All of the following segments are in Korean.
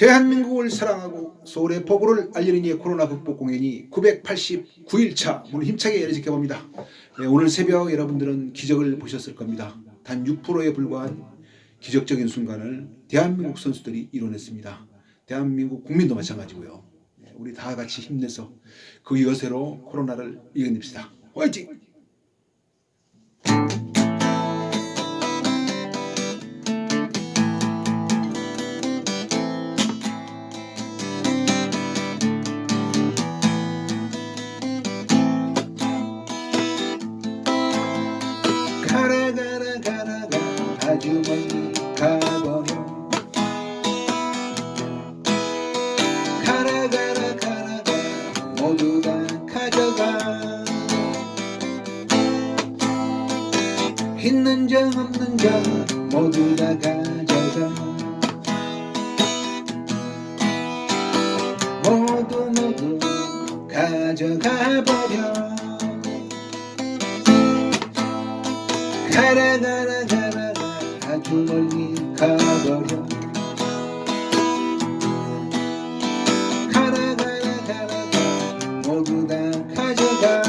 대한민국을 사랑하고 서울의 포부를 알리는 이의 코로나 극복 공연이 989일차 문을 힘차게 열어지게 봅니다. 네, 오늘 새벽 여러분들은 기적을 보셨을 겁니다. 단 6%에 불과한 기적적인 순간을 대한민국 선수들이 이뤄냈습니다. 대한민국 국민도 마찬가지고요. 네, 우리 다 같이 힘내서 그 여세로 코로나를 이겨냅시다. 화이팅! 아주 멀리 가버려 가라 가라 가라 가 모두 다 가져가 있는 정 없는 정 모두 다 가져가 모두 모두 가져가 버려. 가라 가라 멀리 가버려. 가라 가라 가 모두 다 가져가.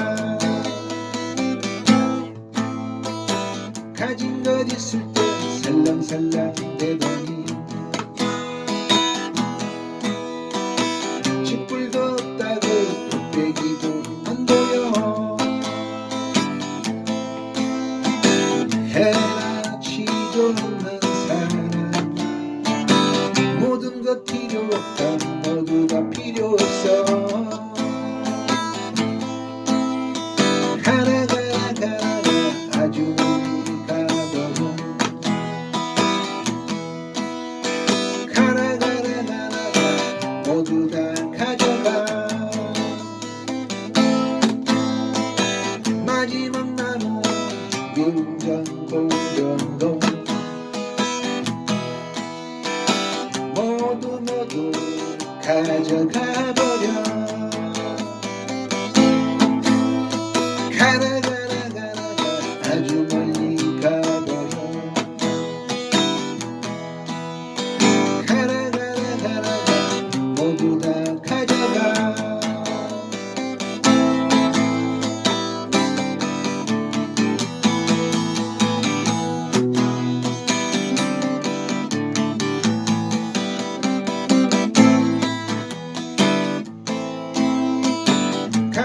가진 것 있을 때 살랑살랑 대더니 것 필요 없다 모두 다 필요 없어. 가라 가라 가라 아주 가버려 가라 가라 가라 가 모두 다 가져가. 마지막 나무 미운전 공전도 모두 가져가 버려. 가라 가라 가라 가 아주 멀리 가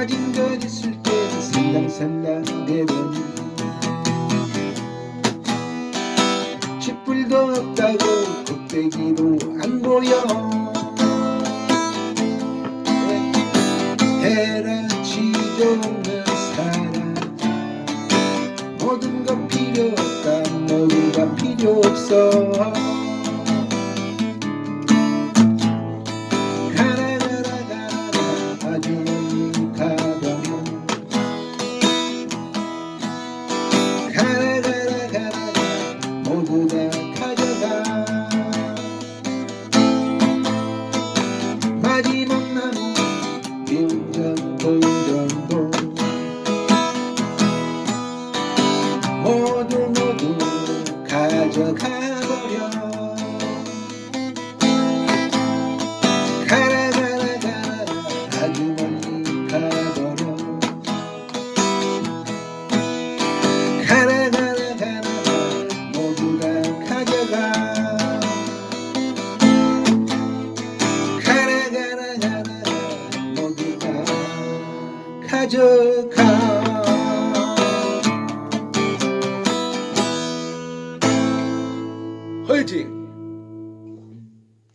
가진 것 있을 때 살랑살랑 내버리 쥐뿔도 없다고 곱빼기도 안 보여. 해라치도 없는 사람. 모든 것 필요 없다. 모두 다 필요 없어 가져가 화이팅!